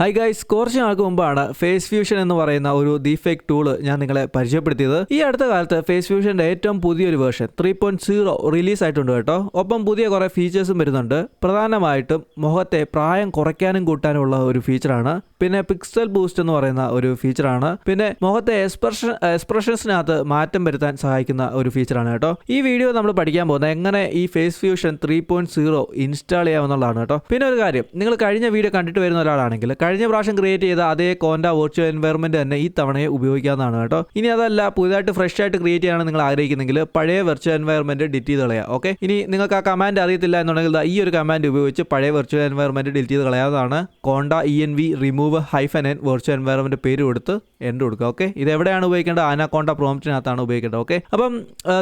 Hi guys കുറച്ച് നാൾക്ക് മുമ്പാണ് ഫേസ് ഫ്യൂഷൻ എന്ന് പറയുന്ന ഒരു ഡിഫേക്ക് ടൂൾ ഞാൻ നിങ്ങളെ പരിചയപ്പെടുത്തിയത്. ഈ അടുത്ത കാലത്ത് ഫേസ് ഫ്യൂഷന്റെ ഏറ്റവും പുതിയൊരു version three point zero release ആയിട്ടുണ്ട് കേട്ടോ. ഒപ്പം പുതിയ കുറേ ഫീച്ചേഴ്സും വരുന്നുണ്ട്. പ്രധാനമായിട്ടും മുഖത്തെ പ്രായം കുറയ്ക്കാനും കൂട്ടാനും ഉള്ള ഒരു ഫീച്ചറാണ് പിന്നെ പിക്സൽ ബൂസ്റ്റ് എന്ന് പറയുന്ന ഒരു ഫീച്ചറാണ് പിന്നെ മുഖത്തെ എക്സ്പ്രഷൻ എക്സ്പ്രഷൻസിനകത്ത് മാറ്റം വരുത്താൻ സഹായിക്കുന്ന ഒരു ഫീച്ചറാണ് കേട്ടോ. ഈ വീഡിയോ നമ്മൾ പഠിക്കാൻ പോകുന്നത് എങ്ങനെ ഈ face fusion three point zero install ചെയ്യാമെന്നുള്ളതാണ് കേട്ടോ. പിന്നെ ഒരു കാര്യം നിങ്ങൾ കഴിഞ്ഞ വീഡിയോ കണ്ടിട്ട് വരുന്ന ഒരാളാണെങ്കിൽ കഴിഞ്ഞ പ്രാവശ്യം ക്രിയേറ്റ് ചെയ്ത അതേ കോണ്ട വെർച്വൽ എൻവയർമെന്റ് തന്നെ ഈ തവണയെ ഉപയോഗിക്കാവുന്നതാണ് കേട്ടോ. ഇനി അതല്ല പുതുതായിട്ട് ഫ്രഷ് ആയിട്ട് ക്രിയേറ്റ് ചെയ്യാനാണ് നിങ്ങൾ ആഗ്രഹിക്കുന്നെങ്കിൽ പഴയ വെർച്വൽ എൻവയർമെന്റ് ഡിറ്റ് ചെയ്ത് കളയാം ഓക്കെ ഇനി നിങ്ങൾക്ക് ആ കമാൻഡ് അറിയത്തില്ല എന്നുണ്ടെങ്കിൽ ഈ ഒരു കമാൻഡ് ഉപയോഗിച്ച് പഴയ വെർച്വൽ എൻവയർമെന്റ് ഡിറ്റ് ചെയ്ത് കളയാവുന്നതാണ്. Conda E N V remove hyphen N virtual environment പേര് കൊടുത്ത് എൻഡ് കൊടുക്കുക ഓക്കെ ഇത് എവിടെയാണ് ഉപയോഗിക്കേണ്ടത്? ആനാക്കോണ്ട പ്രോംപ്റ്റിനകത്താണ് ഉപയോഗിക്കേണ്ടത് ഓക്കെ അപ്പം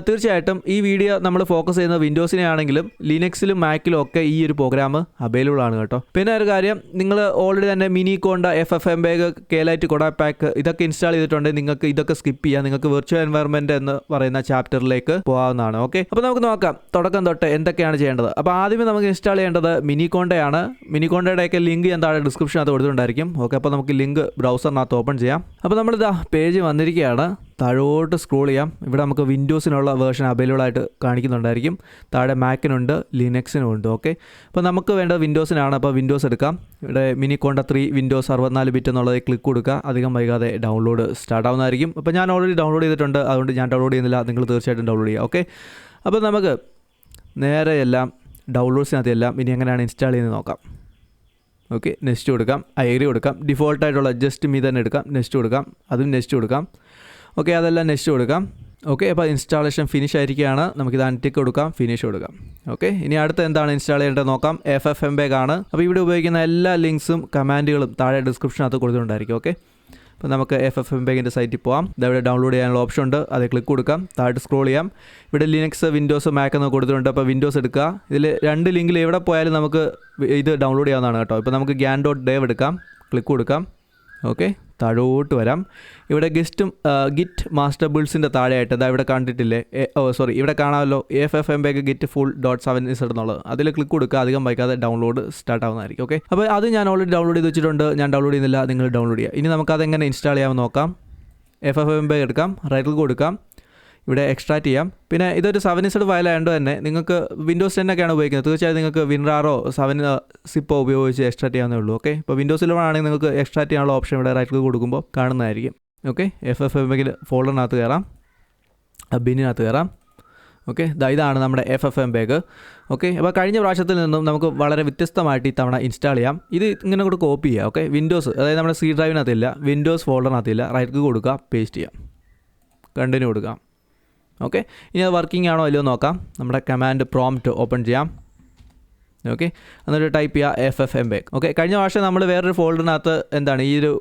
തീർച്ചയായിട്ടും ഈ വീഡിയോ നമ്മൾ ഫോക്കസ് ചെയ്യുന്നത് വിൻഡോസിനെ ആണെങ്കിലും ലിനക്സിലും മാക്കിലും ഒക്കെ ഈ ഒരു പ്രോഗ്രാം അവൈലബിൾ ആണ് കേട്ടോ. പിന്നെ ഒരു കാര്യം നിങ്ങൾ ഓൾറെഡി തന്നെ miniconda F F M peg K lite codec pack ഇതൊക്കെ ഇൻസ്റ്റാൾ ചെയ്തിട്ടുണ്ട്. നിങ്ങൾക്ക് ഇതൊക്കെ സ്കിപ്പ് ചെയ്യാം. നിങ്ങൾക്ക് വെർച്വൽ എൻവയർമെന്റ് എന്ന് പറയുന്ന ചാപ്റ്ററിലേക്ക് പോകാവുന്നതാണ്. ഓക്കെ അപ്പോൾ നമുക്ക് നോക്കാം. തുടക്കം തൊട്ട് എന്തൊക്കെയാണ് ചെയ്യേണ്ടത്? അപ്പോൾ ആദ്യമേ നമുക്ക് ഇൻസ്റ്റാൾ ചെയ്യേണ്ടത് മിനി കോണ്ടയാണ്. മിനി കോണ്ടയുടെയൊക്കെ ലിങ്ക് ഞാൻ താഴെ ഡിസ്ക്രിപ്ഷനകത്ത് കൊടുത്തിട്ടുണ്ടായിരിക്കും. ഓക്കെ അപ്പോൾ നമുക്ക് ലിങ്ക് ബ്രൗസറിനകത്ത് ഓപ്പൺ ചെയ്യാം. അപ്പോൾ നമ്മളിതാ പേജ് വന്നിരിക്കുകയാണ്. താഴോട്ട് സ്ക്രോൾ ചെയ്യാം. ഇവിടെ നമുക്ക് വിൻഡോസിനുള്ള വേർഷൻ അവൈലബിൾ ആയിട്ട് കാണിക്കുന്നുണ്ടായിരിക്കും. താഴെ മാക്കിനുണ്ട് ലിനക്സിനും ഉണ്ട് ഓക്കെ അപ്പോൾ നമുക്ക് വേണ്ടത് വിൻഡോസിനാണ് അപ്പോൾ വിൻഡോസ് എടുക്കാം. ഇവിടെ മിനി കോണ്ട ത്രീ വിൻഡോസ് അറുപത്തിനാല് ബിറ്റ് എന്നുള്ളത് ക്ലിക്ക് കൊടുക്കുക. അധികം വൈകാതെ ഡൗൺലോഡ് സ്റ്റാർട്ട് ആവുന്നതായിരിക്കും. അപ്പോൾ ഞാൻ ഓൾറെഡി ഡൗൺലോഡ് ചെയ്തിട്ടുണ്ട്. അതുകൊണ്ട് ഞാൻ ഡൗൺലോഡ് ചെയ്യുന്നില്ല. നിങ്ങൾ തീർച്ചയായിട്ടും ഡൗൺലോഡ് ചെയ്യുക. ഓക്കെ അപ്പോൾ നമുക്ക് നേരെ എല്ലാം ഡൗൺലോഡ്സിനകത്ത് എല്ലാം ഇനി എങ്ങനെയാണ് ഇൻസ്റ്റാൾ ചെയ്യുന്നത് നോക്കാം. ഓക്കെ നെക്സ്റ്റ് കൊടുക്കാം. ഐറി കൊടുക്കാം. ഡിഫോൾട്ടായിട്ടുള്ള അഡ്ജസ്റ്റ് മീ തന്നെ എടുക്കാം. നെക്സ്റ്റ് കൊടുക്കാം. അതും നെക്സ്റ്റ് കൊടുക്കാം. ഓക്കെ അതെല്ലാം നെക്സ്റ്റ് കൊടുക്കാം. ഓക്കെ അപ്പോൾ ഇൻസ്റ്റാളേഷൻ ഫിനിഷ് ആയിരിക്കുകയാണ്. നമുക്കിത് അൺടിക്ക് കൊടുക്കാം ഫിനിഷ് കൊടുക്കാം. ഓക്കെ ഇനി അടുത്ത എന്താണ് ഇൻസ്റ്റാൾ ചെയ്യേണ്ടത് നോക്കാം. എഫ് എഫ് എം ബാഗാണ് ആണ്. അപ്പോൾ ഇവിടെ ഉപയോഗിക്കുന്ന എല്ലാ ലിങ്ക്സും കമാൻഡുകളും താഴെ ഡിസ്ക്രിപ്ഷനകത്ത് കൊടുത്തിട്ടുണ്ടായിരിക്കും. ഓക്കെ അപ്പോൾ നമുക്ക് എഫ് എഫ് എം ബാഗിന്റെ സൈറ്റിൽ പോകാം ഇതവിടെ ഡൗൺലോഡ് ചെയ്യാനുള്ള ഓപ്ഷൻ ഉണ്ട്. അത് ക്ലിക്ക് കൊടുക്കാം. താഴെ സ്ക്രോൾ ചെയ്യാം. ഇവിടെ ലിനക്സ് വിൻഡോസ് മാക്ക് എന്ന് കൊടുത്തിട്ടുണ്ട്. അപ്പോൾ വിൻഡോസ് എടുക്കുക. ഇതിൽ രണ്ട് ലിങ്കിൽ എവിടെ പോയാലും നമുക്ക് ഇത് ഡൗൺലോഡ് ചെയ്യാവുന്നതാണ് കേട്ടോ. ഇപ്പോൾ നമുക്ക് ഗ്യാൻ ഡോട്ട് ഡേവ് എടുക്കാം. ക്ലിക്ക് കൊടുക്കാം. ഓക്കെ താഴോട്ട് വരാം. ഇവിടെ ഗസ്റ്റും ഗിറ്റ് മാസ്റ്റർ ബിൾസിന്റെ താഴെയായിട്ട് അതാ ഇവിടെ കണ്ടിട്ടില്ലേ? ഓ സോറി ഇവിടെ കാണാമല്ലോ F F M peg git full dot seven z എന്നുള്ളത്. അതിൽ ക്ലിക്ക് കൊടുക്കുക അധികം വൈകാതെ ഡൗൺലോഡ് സ്റ്റാർട്ട് ആവുന്നതായിരിക്കും ഓക്കെ അപ്പോൾ അത് ഞാൻ ഓൾറെഡി ഡൗൺലോഡ് ചെയ്ത് വെച്ചിട്ടുണ്ട് ഞാൻ ഡൗൺലോഡ് ചെയ്യുന്നില്ല നിങ്ങൾ ഡൗൺലോഡ് ചെയ്യുക. ഇനി നമുക്ക് അതെങ്ങനെ ഇൻസ്റ്റാൾ ചെയ്യാമെന്ന് നോക്കാം. എഫ് എഫ് എം ബേക്ക് എടുക്കാം റൈറ്റിൽ കൊടുക്കാം. ഇവിടെ എക്സ്ട്രാക്ട് ചെയ്യാം. പിന്നെ ഇതൊരു സെവൻ ഇസഡ് ഫയൽ ആയതുകൊണ്ട് തന്നെ നിങ്ങൾക്ക് വിൻഡോസ് ടെൻ ഒക്കെയാണ് ഉപയോഗിക്കുന്നത്. തീർച്ചയായും നിങ്ങൾക്ക് വിൻറാറോ സെവൻ സിപ്പോ ഉപയോഗിച്ച് എക്സ്ട്രാക്ട് ചെയ്യാവുന്നേ ഉള്ളൂ. ഓക്കെ ഇപ്പോൾ വിൻഡോസിലാണെങ്കിൽ നിങ്ങൾക്ക് എക്സ്ട്രാക്ട് ചെയ്യാനുള്ള ഓപ്ഷൻ ഇവിടെ റൈറ്റ് കൊടുക്കുമ്പോൾ കാണുന്നതായിരിക്കും. ഓക്കെ എഫ് എഫ് എമ്മിൽ ഫോൾഡറിനകത്ത് കയറാം ബിന്നിനകത്ത് കയറാം ഓക്കെ ഇതാണ് നമ്മുടെ F F M peg okay അപ്പോൾ കഴിഞ്ഞ പ്രാവശ്യത്തിൽ നിന്നും നമുക്ക് വളരെ വ്യത്യസ്തമായിട്ട് ഈ തവണ ഇൻസ്റ്റാൾ ചെയ്യാം. ഇത് ഇങ്ങനെ കൂടെ കോപ്പി ചെയ്യാം. ഓക്കെ വിൻഡോസ് അതായത് നമ്മുടെ സി ഡ്രൈവിനകത്തില്ല വിൻഡോസ് ഫോൾഡറിനകത്തില്ല റൈറ്റ് കൊടുക്കുക പേസ്റ്റ് ചെയ്യാം. കണ്ടിന്യൂ കൊടുക്കാം. ഓക്കെ ഇനി അത് വർക്കിംഗ് ആണോ അല്ലയോ നോക്കാം. നമ്മുടെ കമാൻഡ് പ്രോംപ്റ്റ് ഓപ്പൺ ചെയ്യാം. ഓക്കെ എന്നിട്ട് ടൈപ്പ് ചെയ്യുക F F M peg okay കഴിഞ്ഞ പ്രാവശ്യം നമ്മൾ വേറൊരു ഫോൾഡറിനകത്ത് എന്താണ് ഈ ഒരു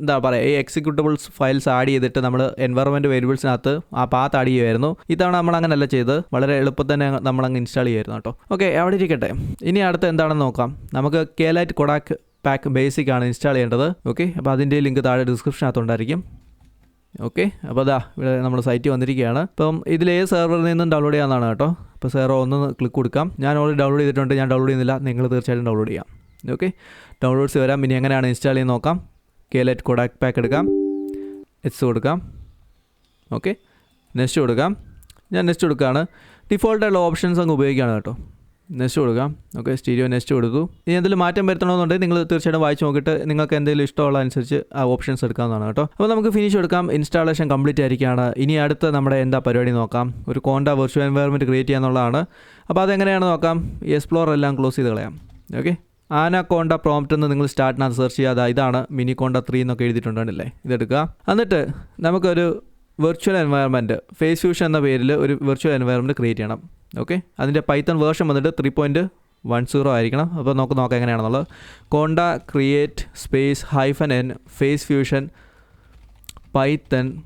എന്താ പറയുക ഈ എക്സിക്യൂട്ടബിൾസ് ഫയൽസ് ആഡ് ചെയ്തിട്ട് നമ്മൾ എൻവയറമെന്റ് വേരിയബിൾസിനകത്ത് ആ പാത്ത് ആഡ് ചെയ്യുമായിരുന്നു ഇത്തവണ നമ്മൾ അങ്ങനെയല്ല ചെയ്ത് വളരെ എളുപ്പത്തിൽ തന്നെ നമ്മൾ അങ്ങ് ഇൻസ്റ്റാൾ ചെയ്യുമായിരുന്നു കേട്ടോ. ഓക്കെ അവിടെ ഇരിക്കട്ടെ. ഇനി അടുത്ത് എന്താണെന്ന് നോക്കാം. നമുക്ക് K lite codec pack basic ആണ് ഇൻസ്റ്റാൾ ചെയ്യേണ്ടത്. ഓക്കെ അപ്പോൾ അതിന്റെ ലിങ്ക് താഴെ ഡിസ്ക്രിപ്ഷനകത്തുണ്ടായിരിക്കും ഓക്കെ അപ്പോൾ അതാ ഇവിടെ നമ്മൾ സൈറ്റ് വന്നിരിക്കുകയാണ്. അപ്പം ഇതിൽ ഏത് സെർവറിൽ നിന്നും ഡൗൺലോഡ് ചെയ്യാവുന്നതാണ് കേട്ടോ? അപ്പോൾ സെർവർ ഒന്ന് ക്ലിക്ക് കൊടുക്കാം. ഞാൻ ഓൾറെഡി ഡൗൺലോഡ് ചെയ്തിട്ടുണ്ട് ഞാൻ ഡൗൺലോഡ് ചെയ്യുന്നില്ല. നിങ്ങൾ തീർച്ചയായിട്ടും ഡൗൺലോഡ് ചെയ്യാം. ഓക്കെ ഡൗൺലോഡ്സ് വരാം. ഇനി എങ്ങനെയാണ് ഇൻസ്റ്റാൾ ചെയ്യുന്നത് നോക്കാം. കേലറ്റ് കൊടാക് പാക്ക് എടുക്കാം. എച്ച് കൊടുക്കാം. ഓക്കെ നെക്സ്റ്റ് കൊടുക്കാം. ഞാൻ നെക്സ്റ്റ് കൊടുക്കുകയാണ്. ഡിഫോൾട്ടായിട്ടുള്ള ഓപ്ഷൻസ് അങ്ങ് ഉപയോഗിക്കുകയാണ് കേട്ടോ. നെക്സ്റ്റ് കൊടുക്കാം. ഓക്കെ സ്റ്റീരിയോ നെസ്റ്റ് കൊടുത്തു. ഇനി എന്തെങ്കിലും മാറ്റം വരുത്തണമെന്നുണ്ടെങ്കിൽ നിങ്ങൾ തീർച്ചയായിട്ടും വായിച്ച് നോക്കിയിട്ട് നിങ്ങൾക്ക് എന്തെങ്കിലും ഇഷ്ടമുള്ള അനുസരിച്ച് ആ ഓപ്ഷൻസ് എടുക്കാവുന്നതാണ് കേട്ടോ. അപ്പോൾ നമുക്ക് ഫിനിഷ് എടുക്കാം. ഇൻസ്റ്റാളേഷൻ കംപ്ലീറ്റ് ആയിരിക്കുകയാണ്. ഇനി അടുത്ത നമ്മുടെ എന്താ പരിപാടി നോക്കാം. ഒരു കോണ്ട വെർച്വൽ എൻവയർമെന്റ് ക്രിയേറ്റ് ചെയ്യാന്നുള്ളതാണ് അപ്പോൾ അതെങ്ങനെയാണ് നോക്കാം. എക്സ്പ്ലോർ എല്ലാം ക്ലോസ് ചെയ്ത് കളയാം. ഓക്കെ? ആന കോണ്ട പ്രോംപ്റ്റ് എന്ന് നിങ്ങൾ സ്റ്റാർട്ടിനകത്ത് സെർച്ച് ചെയ്യാതെ ഇതാണ് മിനി കോണ്ട ത്രീ എന്നൊക്കെ എഴുതിയിട്ടുണ്ടല്ലേ? ഇതെടുക്കുക. എന്നിട്ട് നമുക്കൊരു വെർച്വൽ എൻവയർമെന്റ് ഫേസ് ഫ്യൂഷൻ എന്ന പേരിൽ ഒരു വെർച്വൽ എൻവയർമെന്റ് ക്രിയേറ്റ് ചെയ്യണം. ഓക്കെ അതിന്റെ പൈത്തൺ വേർഷൻ വന്നിട്ട് ത്രീ പോയിന്റ് വൺ സീറോ ആയിരിക്കണം. അപ്പോൾ നമുക്ക് നോക്കാം എങ്ങനെയാണെന്നുള്ളത്. Conda create space hyphen N face fusion python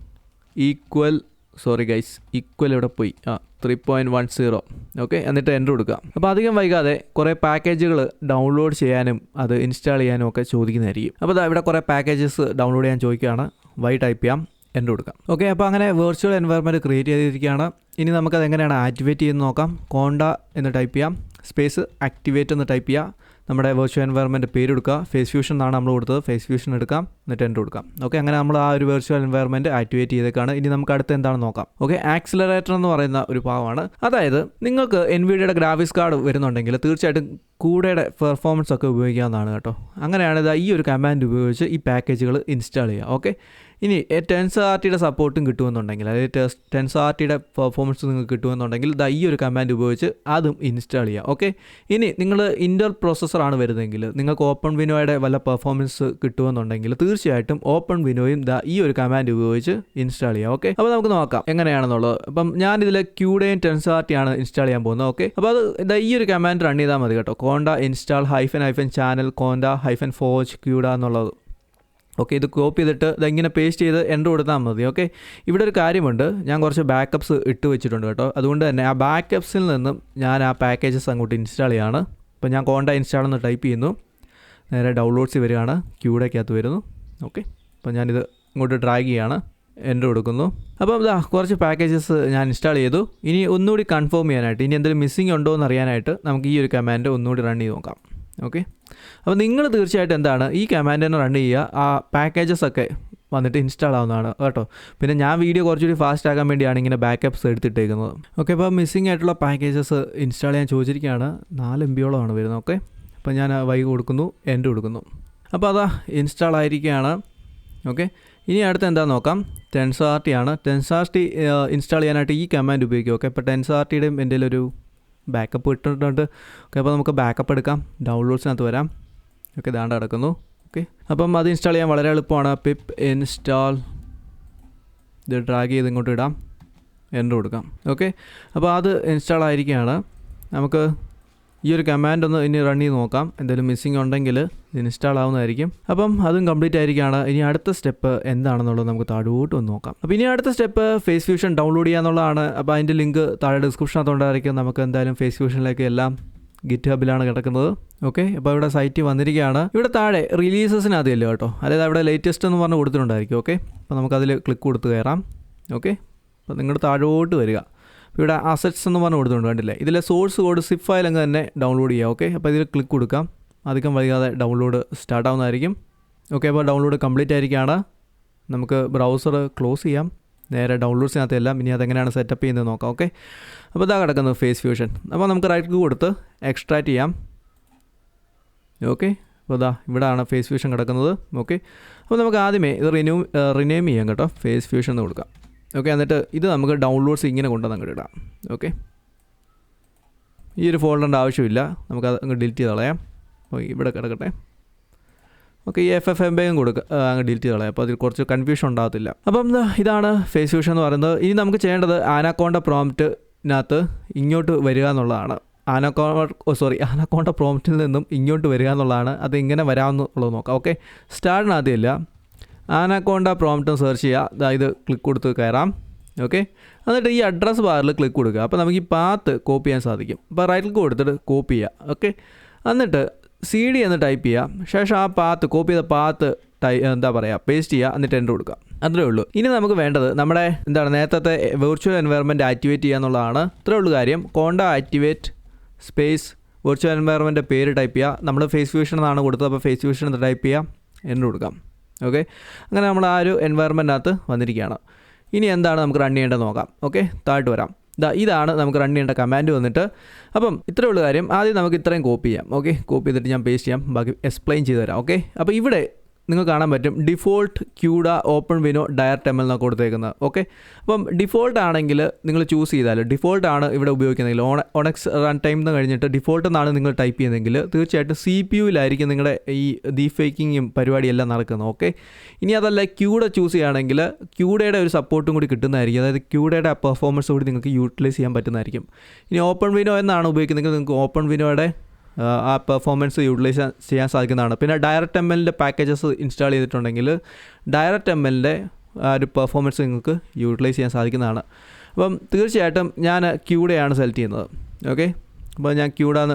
equal sorry guys equal ഇവിടെ പോയി? ആ three point one zero okay എന്നിട്ട് എന്റർ കൊടുക്കുക. അപ്പോൾ അധികം വൈകാതെ കുറേ പാക്കേജുകൾ ഡൗൺലോഡ് ചെയ്യാനും അത് ഇൻസ്റ്റാൾ ചെയ്യാനും ഒക്കെ ചോദിക്കുന്നതായിരിക്കും. അപ്പോൾ ഇവിടെ കുറേ പാക്കേജസ് ഡൗൺലോഡ് ചെയ്യാൻ ചോദിക്കുകയാണ്. വൈ ടൈപ്പ് ചെയ്യാം. എന്റർ കൊടുക്കാം. ഓക്കെ അപ്പോൾ അങ്ങനെ വെർച്വൽ എൻവയർമെന്റ് ക്രിയേറ്റ് ചെയ്തിരിക്കുകയാണ്. ഇനി നമുക്കത് എങ്ങനെയാണ് ആക്ടിവേറ്റ് ചെയ്യുന്നത് നോക്കാം. കോണ്ട എന്ന് ടൈപ്പ് ചെയ്യാം. സ്പേസ് ആക്ടിവേറ്റ് എന്ന് ടൈപ്പ് ചെയ്യാം. നമ്മുടെ വെർച്വൽ എൻവയർമെന്റ് പേര് കൊടുക്കുക. ഫേസ് ഫ്യൂഷൻ എന്നാണ് നമ്മൾ കൊടുത്തത്. ഫേസ് ഫ്യൂഷൻ എടുക്കാം. എന്നിട്ട് എന്റർ കൊടുക്കാം. ഓക്കെ അങ്ങനെ നമ്മൾ ആ ഒരു വെർച്വൽ എൻവയർമെന്റ് ആക്ടിവേറ്റ് ചെയ്തേക്കാണ്. ഇനി നമുക്ക് അടുത്ത് എന്താണെന്ന് നോക്കാം. ഓക്കെ ആക്സിലറേറ്റർ എന്ന് പറയുന്ന ഒരു ഭാഗമാണ്. അതായത് നിങ്ങൾക്ക് എൻവിഡിയുടെ ഗ്രാഫിക്സ് കാർഡ് വരുന്നുണ്ടെങ്കിൽ തീർച്ചയായിട്ടും കൂടെയുടെ പെർഫോമൻസ് ഒക്കെ ഉപയോഗിക്കാവുന്നതാണ് കേട്ടോ. അങ്ങനെയാണ് ഈ ഒരു കമാൻഡ് ഉപയോഗിച്ച് ഈ പാക്കേജുകൾ ഇൻസ്റ്റാൾ ചെയ്യുക. ഓക്കെ ഇനി ടെൻസ് ആർ ടിയുടെ സപ്പോർട്ടും കിട്ടുമെന്നുണ്ടെങ്കിൽ അതായത് ടെൻസ് ആർ ടിയുടെ പെർഫോമൻസ് നിങ്ങൾക്ക് കിട്ടുമെന്നുണ്ടെങ്കിൽ ദാ ഈ ഒരു കമാൻഡ് ഉപയോഗിച്ച് അതും ഇൻസ്റ്റാൾ ചെയ്യുക ഓക്കെ ഇനി നിങ്ങൾ ഇന്റർ പ്രോസസ്സറാണ് വരുന്നതെങ്കിൽ നിങ്ങൾക്ക് ഓപ്പൺ വിനോയുടെ വല്ല പെർഫോമൻസ് കിട്ടുമെന്നുണ്ടെങ്കിൽ തീർച്ചയായിട്ടും ഓപ്പൺ വിനോയും ദാ ഈ ഒരു കമാൻഡ് ഉപയോഗിച്ച് ഇൻസ്റ്റാൾ ചെയ്യുക ഓക്കെ അപ്പോൾ നമുക്ക് നോക്കാം എങ്ങനെയാണെന്നുള്ളത്. അപ്പം ഞാനിതിൽ ക്യൂഡേയും ടെൻസ് ആർ ടി ആണ് ഇൻസ്റ്റാൾ ചെയ്യാൻ പോകുന്നത്. ഓക്കെ അപ്പോൾ അത് ദാ ഈ ഒരു കമാൻഡ് റൺ ചെയ്താൽ മതി കേട്ടോ. Conda install hyphen hyphen channel conda hyphen forge CUDA എന്നുള്ളത്. ഓക്കെ ഇത് കോപ്പി ചെയ്തിട്ട് ഇതെങ്ങനെ പേസ്റ്റ് ചെയ്ത് എന്റർ കൊടുത്താൽ മതി ഓക്കെ? ഇവിടെ ഒരു കാര്യമുണ്ട്. ഞാൻ കുറച്ച് ബാക്കപ്പ്സ് ഇട്ട് വെച്ചിട്ടുണ്ട് കേട്ടോ. അതുകൊണ്ട് തന്നെ ആ ബാക്കപ്സിൽ നിന്നും ഞാൻ ആ പാക്കേജസ് അങ്ങോട്ട് ഇൻസ്റ്റാൾ ചെയ്യാണ്. അപ്പോൾ ഞാൻ കോണ്ട ഇൻസ്റ്റാൾ എന്ന് ടൈപ്പ് ചെയ്യുന്നു. നേരെ ഡൗൺലോഡ്സ് വരികയാണ്. ക്യൂടേക്കകത്ത് വരുന്നു. ഓക്കെ? അപ്പോൾ ഞാനിത് ഇങ്ങോട്ട് ഡ്രാഗ് ചെയ്യാണ്. എന്റർ കൊടുക്കുന്നു. അപ്പം ഇതാ കുറച്ച് പാക്കേജസ് ഞാൻ ഇൻസ്റ്റാൾ ചെയ്തു. ഇനി ഒന്നുകൂടി കൺഫേം ചെയ്യാനായിട്ട് ഇനി എന്തെങ്കിലും മിസ്സിംഗ് ഉണ്ടോ എന്ന് അറിയാനായിട്ട് നമുക്ക് ഈ ഒരു കമാൻഡ് ഒന്നുകൂടി റൺ ചെയ്ത് നോക്കാം. ഓക്കെ? അപ്പോൾ നിങ്ങൾ തീർച്ചയായിട്ടും എന്താണ് ഈ കമാൻഡ് തന്നെ റൺ ചെയ്യുക ആ പാക്കേജസ് ഒക്കെ വന്നിട്ട് ഇൻസ്റ്റാൾ ആവുന്നതാണ് കേട്ടോ. പിന്നെ ഞാൻ വീഡിയോ കുറച്ചുകൂടി ഫാസ്റ്റ് ആക്കാൻ വേണ്ടിയാണ് ഇങ്ങനെ ബാക്കപ്പ്സ് എടുത്തിട്ടേക്കുന്നത്. ഓക്കെ അപ്പോൾ മിസ്സിംഗ് ആയിട്ടുള്ള പാക്കേജസ് ഇൻസ്റ്റാൾ ചെയ്യാൻ ചോദിച്ചിരിക്കുകയാണ്. നാല് എം ബിയോളമാണ് വരുന്നത് ഓക്കെ അപ്പോൾ ഞാൻ വൈ കൊടുക്കുന്നു എൻഡ് കൊടുക്കുന്നു. അപ്പോൾ അതാ ഇൻസ്റ്റാൾ ആയിരിക്കുകയാണ് ഓക്കെ ഇനി അടുത്ത് എന്താ നോക്കാം? ടെൻസ് ആർ ടി ആണ്. ടെൻസ് ആർ ടി ഇൻസ്റ്റാൾ ചെയ്യാനായിട്ട് ഈ കമാൻഡ് ഉപയോഗിക്കും ഓക്കെ അപ്പോൾ ടെൻസ് ആർ ടിയുടെയും എന്റെ ഒരു ബാക്കപ്പ് ഇട്ടിട്ടുണ്ട്. ഓക്കെ അപ്പോൾ നമുക്ക് ബാക്കപ്പ് എടുക്കാം. ഡൗൺലോഡ്സിനകത്ത് വരാം. ഓക്കെ ഇതാണ്ട് കിടക്കുന്നു ഓക്കെ അപ്പം അത് ഇൻസ്റ്റാൾ ചെയ്യാൻ വളരെ എളുപ്പമാണ്. പിപ്പ് ഇൻസ്റ്റാൾ ഇത് ഡ്രാഗ് ചെയ്ത് ഇങ്ങോട്ട് ഇടാം. എന്റർ കൊടുക്കാം. ഓക്കെ അപ്പോൾ അത് ഇൻസ്റ്റാൾ ആയിരിക്കുകയാണ്. നമുക്ക് ഈ ഒരു കമാൻഡ് ഒന്ന് ഇനി റൺ ചെയ്ത് നോക്കാം. എന്തെങ്കിലും മിസ്സിംഗ് ഉണ്ടെങ്കിൽ ഇത് ഇൻസ്റ്റാൾ ആവുന്നതായിരിക്കും. അപ്പം അതും കംപ്ലീറ്റ് ആയിരിക്കുകയാണ്. ഇനി അടുത്ത സ്റ്റെപ്പ് എന്താണെന്നുള്ളത് നമുക്ക് താഴോട്ട് ഒന്ന് നോക്കാം. അപ്പോൾ ഇനി അടുത്ത സ്റ്റെപ്പ് ഫേസ് ഫ്യൂഷൻ ഡൗൺലോഡ് ചെയ്യുക അപ്പോൾ അതിന്റെ ലിങ്ക് താഴെ ഡിസ്ക്രിപ്ഷനകത്തുണ്ടായിരിക്കും നമുക്ക് എന്തായാലും ഫേസ് ഫ്യൂഷനിലേക്ക് എല്ലാം ഗിറ്റ് ഹബിലാണ് കിടക്കുന്നത്. ഓക്കെ അപ്പോൾ ഇവിടെ സൈറ്റ് വന്നിരിക്കുകയാണ്. ഇവിടെ താഴെ റിലീസസിനകത്തില്ല കേട്ടോ? അതായത് അവിടെ ലേറ്റസ്റ്റ് എന്ന് പറഞ്ഞ് കൊടുത്തിട്ടുണ്ടായിരിക്കും. ഓക്കെ അപ്പോൾ നമുക്കതിൽ ക്ലിക്ക് കൊടുത്ത് കയറാം. ഓക്കെ അപ്പോൾ നിങ്ങളുടെ താഴോട്ട് വരിക. ഇവിടെ അസറ്റ്സ് എന്ന് പറഞ്ഞ് കൊടുത്തിട്ടുണ്ട് കണ്ടില്ലേ? ഇതിലെ സോഴ്സ് കോഡ് സിപ്പ് ഫയൽ അങ്ങ് തന്നെ ഡൗൺലോഡ് ചെയ്യാം ഓക്കെ അപ്പോൾ ഇതിൽ ക്ലിക്ക് കൊടുക്കാം. അധികം വൈകാതെ ഡൗൺലോഡ് സ്റ്റാർട്ട് ആവുന്നതായിരിക്കും. ഓക്കെ അപ്പോൾ ഡൗൺലോഡ് കംപ്ലീറ്റ് ആയിരിക്കുകയാണ്. നമുക്ക് ബ്രൗസർ ക്ലോസ് ചെയ്യാം. നേരെ ഡൗൺലോഡ്സിനകത്ത് എല്ലാം. ഇനി അതെങ്ങനെയാണ് സെറ്റപ്പ് ചെയ്യുന്നത് നോക്കാം ഓക്കെ അപ്പോൾ ഇതാ കിടക്കുന്നത് ഫേസ് ഫ്യൂഷൻ അപ്പോൾ നമുക്ക് റൈറ്റ് ക്ലിക്ക് കൊടുത്ത് എക്സ്ട്രാക്റ്റ് ചെയ്യാം. ഓക്കെ അപ്പോൾ ഇതാ ഇവിടെയാണ് ഫേസ് ഫ്യൂഷൻ കിടക്കുന്നത് ഓക്കെ അപ്പോൾ നമുക്ക് ആദ്യമേ ഇത് റിന്യൂ റിനെയിം ചെയ്യാം കേട്ടോ ഫേസ് ഫ്യൂഷൻ എന്ന് കൊടുക്കാം. ഓക്കെ എന്നിട്ട് ഇത് നമുക്ക് ഡൗൺലോഡ്സ് ഇങ്ങനെ കൊണ്ടുവന്ന് അങ്ങോട്ട് ഇടാം. ഓക്കെ ഈ ഒരു ഫോൾഡറിന്റെ ആവശ്യമില്ല. നമുക്കത് അങ്ങ് ഡിലീറ്റ് ചെയ്ത് കളയാം. അപ്പോൾ ഇവിടെ കിടക്കട്ടെ. ഓക്കെ ഈ എഫ് എഫ് എം ബേയും കൊടുക്കുക അങ്ങ് ഡിലീറ്റ് ചെയ്ത് കളയാം. അപ്പോൾ അതിൽ കുറച്ച് കൺഫ്യൂഷൻ ഉണ്ടാകത്തില്ല. അപ്പം ഇതാണ് ഫേസ് ഫ്യൂഷൻ എന്ന് പറയുന്നത്. ഇനി നമുക്ക് ചെയ്യേണ്ടത് ആനാക്കോണ്ട പ്രോംപ്റ്റിനകത്ത് ഇങ്ങോട്ട് വരിക എന്നുള്ളതാണ്. ആനക്കോണ്ട സോറി ആനക്കോണ്ട പ്രോംപ്റ്റിൽ നിന്നും ഇങ്ങോട്ട് വരിക എന്നുള്ളതാണ്. അത് ഇങ്ങനെ വരാമെന്നുള്ളത് നോക്കാം. ഓക്കെ സ്റ്റാർട്ടിന് ആദ്യമില്ല ആനക്കോണ്ട പ്രോംപ്റ്റും സെർച്ച് ചെയ്യുക. ഇത് ക്ലിക്ക് കൊടുത്ത് കയറാം. ഓക്കെ എന്നിട്ട് ഈ അഡ്രസ്സ് ബാറിൽ ക്ലിക്ക് കൊടുക്കുക. അപ്പോൾ നമുക്ക് ഈ പാത്ത് കോപ്പി ചെയ്യാൻ സാധിക്കും. അപ്പോൾ റൈറ്റ് ക്ലിക്ക് കൊടുത്തിട്ട് കോപ്പി ചെയ്യുക ഓക്കെ എന്നിട്ട് സി ഡി എന്ന് ടൈപ്പ് ചെയ്യുക ശേഷം ആ പാത്ത് കോപ്പി ചെയ്ത പാത്ത് ടൈ എന്താ പറയുക പേസ്റ്റ് ചെയ്യുക. എന്നിട്ട് എന്റർ കൊടുക്കുക. അത്രേ ഉള്ളൂ. ഇനി നമുക്ക് വേണ്ടത് നമ്മുടെ എന്താണ് നേരത്തെ വെർച്വൽ എൻവയറമെന്റ് ആക്ടിവേറ്റ് ചെയ്യുക എന്നുള്ളതാണ്. ഇത്രേ ഉള്ളൂ കാര്യം. Conda activate space virtual environment പേര് ടൈപ്പ് ചെയ്യുക. നമ്മൾ ഫേസ് ഫ്യൂഷൻ എന്നാണ് കൊടുത്തത്. അപ്പോൾ ഫേസ് ഫ്യൂഷൻ എന്ന് ടൈപ്പ് ചെയ്യുക. എന്റർ കൊടുക്കാം. ഓക്കെ അങ്ങനെ നമ്മൾ ആ ഒരു എൻവയറമെന്റിനകത്ത് വന്നിരിക്കുകയാണ്. ഇനി എന്താണ് നമുക്ക് റൺ ചെയ്യേണ്ടത് നോക്കാം. ഓക്കെ താഴ്ട്ട് വരാം. ഇതാ ഇതാണ് നമുക്ക് റൺ ചെയ്യേണ്ട കമാൻഡ് വന്നിട്ട്. അപ്പം ഇത്രയേ ഉള്ളൂ കാര്യം. ആദ്യം നമുക്ക് ഇത്രയും കോപ്പി ചെയ്യാം. ഓക്കെ കോപ്പി ചെയ്തിട്ട് ഞാൻ പേസ്റ്റ് ചെയ്യാം. ബാക്കി എക്സ്പ്ലെയിൻ ചെയ്ത് തരാം. ഓക്കെ അപ്പോൾ ഇവിടെ നിങ്ങൾക്ക് കാണാൻ പറ്റും. Default CUDA OpenVINO direct M എന്നൊക്കെ കൊടുത്തേക്കുന്നത്. ഓക്കെ അപ്പം ഡിഫോൾട്ട് ആണെങ്കിൽ നിങ്ങൾ ചൂസ് ചെയ്താൽ ഡിഫോൾട്ട് ആണ് ഇവിടെ ഉപയോഗിക്കുന്നതെങ്കിൽ ഓണ ഒണക്സ് റൺ ടൈം എന്ന് കഴിഞ്ഞിട്ട് ഡിഫോൾട്ട് എന്നാണ് നിങ്ങൾ ടൈപ്പ് ചെയ്യുന്നതെങ്കിൽ തീർച്ചയായിട്ടും സി പി യുവിലായിരിക്കും നിങ്ങളുടെ ഈ ഡീഫേക്കിങ്ങും പരിപാടിയെല്ലാം നടക്കുന്നത്. ഓക്കെ ഇനി അതല്ല ക്യൂഡ ചൂസ് ചെയ്യുകയാണെങ്കിൽ ക്യൂഡയുടെ ഒരു സപ്പോർട്ടും കൂടി കിട്ടുന്നതായിരിക്കും. അതായത് ക്യൂഡയുടെ പെർഫോമൻസ് കൂടി നിങ്ങൾക്ക് യൂട്ടിലൈസ് ചെയ്യാൻ പറ്റുന്നതായിരിക്കും. ഇനി ഓപ്പൺ വിനോ എന്നാണ് ഉപയോഗിക്കുന്നതെങ്കിൽ നിങ്ങൾക്ക് ഓപ്പൺ വിനോയുടെ ആ പെർഫോമൻസ് യൂട്ടിലൈസ് ചെയ്യാൻ സാധിക്കുന്നതാണ്. പിന്നെ ഡയറക്റ്റ് എം എല്ലിന്റെ പാക്കേജസ് ഇൻസ്റ്റാൾ ചെയ്തിട്ടുണ്ടെങ്കിൽ ഡയറക്റ്റ് എം എല്ലിന്റെ ആ ഒരു പെർഫോമൻസ് നിങ്ങൾക്ക് യൂട്ടിലൈസ് ചെയ്യാൻ സാധിക്കുന്നതാണ്. അപ്പം തീർച്ചയായിട്ടും ഞാൻ ക്യൂഡയാണ് സെലക്ട് ചെയ്യുന്നത്. ഓക്കെ അപ്പോൾ ഞാൻ ക്യൂഡാന്ന്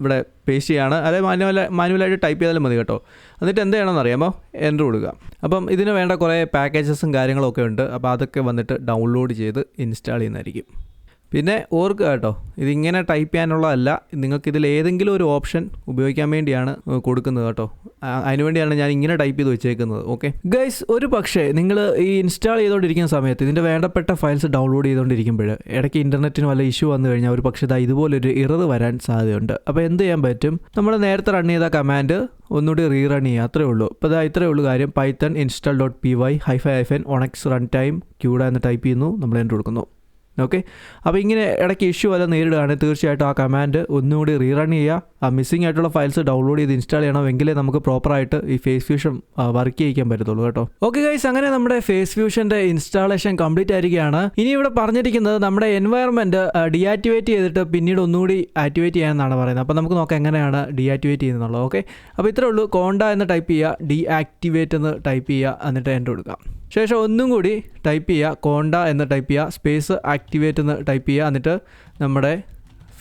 ഇവിടെ പേസ്റ്റ് ചെയ്യാണ്. അതായത് മാനുവൽ മാനുവലായിട്ട് ടൈപ്പ് ചെയ്താലും മതി കേട്ടോ. എന്നിട്ട് എന്ത് ചെയ്യണമെന്ന് അറിയാമോ? എന്റർ കൊടുക്കുക. അപ്പം ഇതിന് വേണ്ട കുറേ പാക്കേജസും കാര്യങ്ങളൊക്കെ ഉണ്ട്. അപ്പോൾ അതൊക്കെ വന്നിട്ട് ഡൗൺലോഡ് ചെയ്ത് ഇൻസ്റ്റാൾ ചെയ്യുന്നതായിരിക്കും. പിന്നെ ഓർക്കുക കേട്ടോ ഇതിങ്ങനെ ടൈപ്പ് ചെയ്യാനുള്ളതല്ല. നിങ്ങൾക്ക് ഇതിൽ ഏതെങ്കിലും ഒരു ഓപ്ഷൻ ഉപയോഗിക്കാൻ വേണ്ടിയാണ് കൊടുക്കുന്നത് കേട്ടോ. അതിനുവേണ്ടിയാണ് ഞാൻ ഇങ്ങനെ ടൈപ്പ് ചെയ്ത് വെച്ചേക്കുന്നത് ഓക്കെ ഗൈസ് ഒരു പക്ഷേ നിങ്ങൾ ഈ ഇൻസ്റ്റാൾ ചെയ്തുകൊണ്ടിരിക്കുന്ന സമയത്ത് ഇതിന്റെ വേണ്ടപ്പെട്ട ഫയൽസ് ഡൗൺലോഡ് ചെയ്തുകൊണ്ടിരിക്കുമ്പോൾ ഇടയ്ക്ക് ഇന്റർനെറ്റിന് വല്ല ഇഷ്യൂ വന്നു കഴിഞ്ഞാൽ ഒരു പക്ഷേ ഇതാ ഇതുപോലൊരു ഇറർ വരാൻ സാധ്യതയുണ്ട്. അപ്പോൾ എന്ത് ചെയ്യാൻ പറ്റും? നമ്മൾ നേരത്തെ റൺ ചെയ്ത കമാൻഡ് ഒന്നുകൂടി റീറൺ ചെയ്യുക അത്രേ ഉള്ളൂ. ഇപ്പോൾ ഇതാ ഇത്രേ ഉള്ളൂ കാര്യം. Python install dot P Y hyphen hyphen onnx run time CUDA എന്ന് ടൈപ്പ് ചെയ്യുന്നു നമ്മൾ എന്റെ കൊടുക്കുന്നു. ഓക്കെ അപ്പോൾ ഇങ്ങനെ ഇടയ്ക്ക് ഇഷ്യൂ വല്ല നേരിടുകയാണെങ്കിൽ തീർച്ചയായിട്ടും ആ കമാൻഡ് ഒന്നുകൂടി റീറൺ ചെയ്യുക. ആ മിസ്സിംഗ് ആയിട്ടുള്ള ഫയൽസ് ഡൗൺലോഡ് ചെയ്ത് ഇൻസ്റ്റാൾ ചെയ്യണം. എങ്കിലേ നമുക്ക് പ്രോപ്പറായിട്ട് ഈ ഫേസ് ഫ്യൂഷൻ വർക്ക് ചെയ്യിക്കാൻ പറ്റത്തുള്ളൂ കേട്ടോ. ഓക്കെ ഗൈസ് അങ്ങനെ നമ്മുടെ ഫേസ് ഫ്യൂഷന്റെ ഇൻസ്റ്റാളേഷൻ കംപ്ലീറ്റ് ആയിരിക്കുകയാണ്. ഇനി ഇവിടെ പറഞ്ഞിരിക്കുന്നത് നമ്മുടെ എൻവയർമെന്റ് ഡിയാക്ടിവേറ്റ് ചെയ്തിട്ട് പിന്നീട് ഒന്നുകൂടി ആക്ടിവേറ്റ് ചെയ്യാമെന്നാണ് പറയുന്നത്. അപ്പോൾ നമുക്ക് നോക്കാം എങ്ങനെയാണ് ഡിയാക്ടിവേറ്റ് ചെയ്യുന്നുള്ളത് ഓക്കെ അപ്പോൾ ഇത്രേ ഉള്ളൂ. കോണ്ട എന്ന് ടൈപ്പ് ചെയ്യുക ഡിആക്ടിവേറ്റ് എന്ന് ടൈപ്പ് ചെയ്യുക എന്നിട്ട് എന്റെ കൊടുക്കാം. ശേഷം ഒന്നും കൂടി ടൈപ്പ് ചെയ്യുക കോണ്ട എന്ന് ടൈപ്പ് ചെയ്യുക സ്പേസ് ആക്ടിവേറ്റ് എന്ന് ടൈപ്പ് ചെയ്യുക. എന്നിട്ട് നമ്മുടെ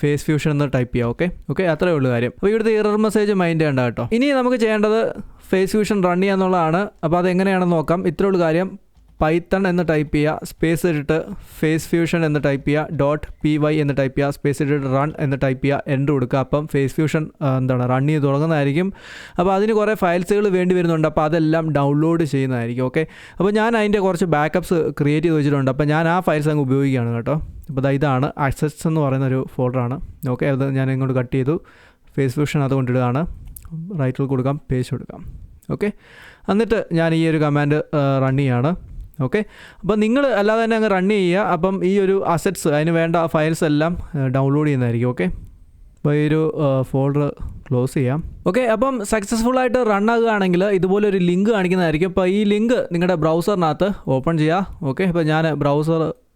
ഫേസ് ഫ്യൂഷൻ എന്ന് ടൈപ്പ് ചെയ്യുക ഓക്കെ ഓക്കെ അത്രേ ഉള്ളൂ കാര്യം. അപ്പോൾ ഇവിടുത്തെ ഇറർ മെസ്സേജ് മൈൻഡ് ചെയ്യേണ്ട കേട്ടോ. ഇനി നമുക്ക് ചെയ്യേണ്ടത് ഫേസ് ഫ്യൂഷൻ റൺ ചെയ്യുക എന്നുള്ളതാണ്. അപ്പോൾ അത് എങ്ങനെയാണെന്ന് നോക്കാം. ഇത്രേ ഉള്ളൂ കാര്യം. പൈത്തൺ എന്ന് ടൈപ്പ് ചെയ്യുക സ്പേസ് ഇട്ടിട്ട് ഫേസ് ഫ്യൂഷൻ എന്ന് ടൈപ്പ് ചെയ്യുക ഡോട്ട് പി വൈ എന്ന് ടൈപ്പ് ചെയ്യുക സ്പേസ് ഇട്ടിട്ട് റൺ എന്ന് ടൈപ്പ് ചെയ്യുക എന്റർ കൊടുക്കുക. അപ്പം ഫേസ് ഫ്യൂഷൻ എന്താണ് റൺ ചെയ്ത് തുടങ്ങുന്നതായിരിക്കും. അപ്പോൾ അതിന് കുറേ ഫയൽസുകൾ വേണ്ടി വരുന്നുണ്ട്. അപ്പോൾ അതെല്ലാം ഡൗൺലോഡ് ചെയ്യുന്നതായിരിക്കും. ഓക്കെ അപ്പോൾ ഞാൻ അതിന്റെ കുറച്ച് ബാക്കപ്പ്സ് ക്രിയേറ്റ് ചെയ്ത് വെച്ചിട്ടുണ്ട്. അപ്പോൾ ഞാൻ ആ ഫയൽസ് അങ്ങ് ഉപയോഗിക്കുകയാണ് കേട്ടോ. അപ്പോൾ ഇതാണ് അക്സസ് എന്ന് പറയുന്ന ഒരു ഫോൾഡറാണ് ഓക്കെ അത് ഞാൻ ഇങ്ങോട്ട് കട്ട് ചെയ്തു. ഫേസ് ഫ്യൂഷൻ അത് കൊണ്ടിടുകയാണ്. റൈറ്റിൽ കൊടുക്കാം പേജ് കൊടുക്കാം. ഓക്കെ എന്നിട്ട് ഞാൻ ഈ ഒരു കമാൻഡ് റൺ ചെയ്യാണ്. ഓക്കെ അപ്പോൾ നിങ്ങൾ അല്ലാതെ തന്നെ അങ്ങ് റൺ ചെയ്യുക. അപ്പം ഈ ഒരു അസറ്റ്സ് അതിന് വേണ്ട ഫയൽസ് എല്ലാം ഡൗൺലോഡ് ചെയ്യുന്നതായിരിക്കും. ഓക്കെ അപ്പോൾ ഈ ഒരു ഫോൾഡർ ക്ലോസ് ചെയ്യാം. ഓക്കെ അപ്പം സക്സസ്ഫുൾ ആയിട്ട് റൺ ആകുകയാണെങ്കിൽ ഇതുപോലെ ഒരു ലിങ്ക് കാണിക്കുന്നതായിരിക്കും. അപ്പോൾ ഈ ലിങ്ക് നിങ്ങളുടെ ബ്രൗസറിനകത്ത് ഓപ്പൺ ചെയ്യുക. ഓക്കെ അപ്പോൾ ഞാൻ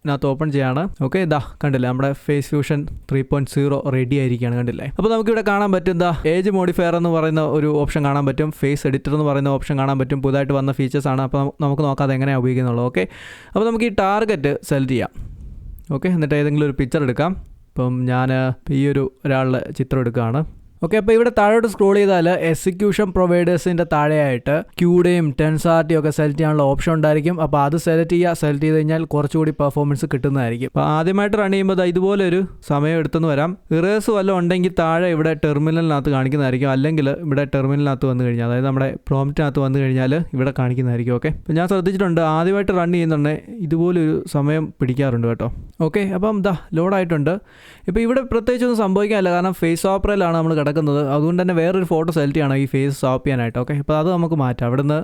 ബ്രൗസറിനകത്ത് ഓപ്പൺ ചെയ്യാണ്. ഓക്കെ ഇതാ കണ്ടില്ലേ? നമ്മുടെ face fusion three point zero ready ആയിരിക്കുകയാണ് കണ്ടില്ലേ? അപ്പോൾ നമുക്കിവിടെ കാണാൻ പറ്റും എന്താ ഏജ് മോഡിഫയർ എന്ന് പറയുന്ന ഒരു ഓപ്ഷൻ കാണാൻ പറ്റും ഫേസ് എഡിറ്റർ എന്ന് പറയുന്ന ഓപ്ഷൻ കാണാൻ പറ്റും പുതുതായിട്ട് വന്ന ഫീച്ചേഴ്സ് ആണ്. അപ്പോൾ നമുക്ക് നോക്കാം അത് എങ്ങനെയാണ് ഉപയോഗിക്കുന്നുള്ളൂ ഓക്കെ അപ്പോൾ നമുക്ക് ഈ ടാർഗറ്റ് സെലക്ട് ചെയ്യാം. ഓക്കെ എന്നിട്ട് ഏതെങ്കിലും ഒരു പിക്ചർ എടുക്കാം. ഇപ്പം ഞാൻ ഈ ഒരു ഒരാളുടെ ചിത്രം എടുക്കുകയാണ്. ഓക്കെ അപ്പോൾ ഇവിടെ താഴോട്ട് സ്ക്രോൾ ചെയ്താൽ എക്സിക്യൂഷൻ പ്രൊവൈഡേഴ്സിന്റെ താഴെയായിട്ട് ക്യൂടെയും ടെൻസാർട്ടിയും ഒക്കെ സെലക്ട് ചെയ്യാനുള്ള ഓപ്ഷൻ ഉണ്ടായിരിക്കും. അപ്പോൾ അത് സെലക്ട് ചെയ്യുക സെലക്ട് ചെയ്ത് കഴിഞ്ഞാൽ കുറച്ചുകൂടി പെർഫോമൻസ് കിട്ടുന്നതായിരിക്കും. അപ്പോൾ ആദ്യമായിട്ട് റൺ ചെയ്യുമ്പോൾ ഇതുപോലെ ഒരു സമയം എടുത്തെന്ന് വരാം. ഇറേഴ്സ് വല്ലതും ഉണ്ടെങ്കിൽ താഴെ ഇവിടെ ടെർമിനലിനകത്ത് കാണിക്കുന്നതായിരിക്കും. അല്ലെങ്കിൽ ഇവിടെ ടെർമിനലിനകത്ത് വന്നു കഴിഞ്ഞാൽ അതായത് നമ്മുടെ പ്രോംപ്റ്റിനകത്ത് വന്നു കഴിഞ്ഞാൽ ഇവിടെ കാണിക്കുന്നതായിരിക്കും. ഓക്കെ അപ്പോൾ ഞാൻ ശ്രദ്ധിച്ചിട്ടുണ്ട് ആദ്യമായിട്ട് റൺ ചെയ്യുന്നുണ്ട് ഇതുപോലൊരു സമയം പിടിക്കാറുണ്ട് കേട്ടോ. ഓക്കെ അപ്പം ദാ ലോഡായിട്ടുണ്ട് ഇപ്പോൾ ഇവിടെ പ്രത്യേകിച്ചൊന്നും സംഭവിക്കാനില്ല. കാരണം ഫേസ് ഓപ്പറയിലാണ് നമ്മൾ കിടക്കുന്നത്. അതുകൊണ്ട് തന്നെ വേറൊരു ഫോട്ടോ സെലക്ട് ചെയ്യണം ഈ ഫേസ് സ്വാപ്പ് ചെയ്യാനായിട്ട്. ഓക്കെ അപ്പോൾ അത് നമുക്ക് മാറ്റാം. അവിടുന്ന്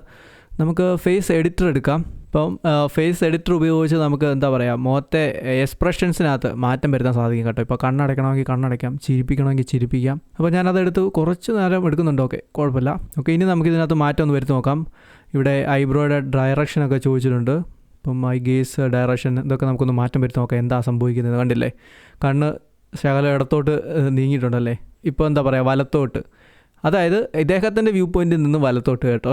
നമുക്ക് ഫേസ് എഡിറ്റർ എടുക്കാം. ഇപ്പം ഫേസ് എഡിറ്റർ ഉപയോഗിച്ച് നമുക്ക് എന്താ പറയുക മുഖത്തെ എക്സ്പ്രഷൻസിനകത്ത് മാറ്റം വരുത്താൻ സാധിക്കും കേട്ടോ. ഇപ്പോൾ കണ്ണടയ്ക്കണമെങ്കിൽ കണ്ണടയ്ക്കാം ചിരിപ്പിക്കണമെങ്കിൽ ചിരിപ്പിക്കാം. അപ്പോൾ ഞാനതെടുത്ത് കുറച്ച് നേരം എടുക്കുന്നുണ്ട്. ഓക്കെ കുഴപ്പമില്ല. ഓക്കെ ഇനി നമുക്ക് ഇതിനകത്ത് മാറ്റം ഒന്ന് വരുത്തി നോക്കാം. ഇവിടെ ഐബ്രോയുടെ ഡയറക്ഷനൊക്കെ ചോദിച്ചിട്ടുണ്ട്. ഇപ്പം ഐ ഗേസ് ഡയറക്ഷൻ ഇതൊക്കെ നമുക്കൊന്ന് മാറ്റം വരുത്തി നോക്കാം. എന്താ സംഭവിക്കുന്നത്? കണ്ടില്ലേ? കണ്ണ് ശകലം ഇടത്തോട്ട് നീങ്ങിയിട്ടുണ്ടല്ലേ? ഇപ്പോൾ എന്താ പറയുക വലത്തോട്ട്. അതായത് ഇദ്ദേഹത്തിന്റെ വ്യൂ പോയിന്റിൽ നിന്ന് വലത്തോട്ട് കേട്ടോ.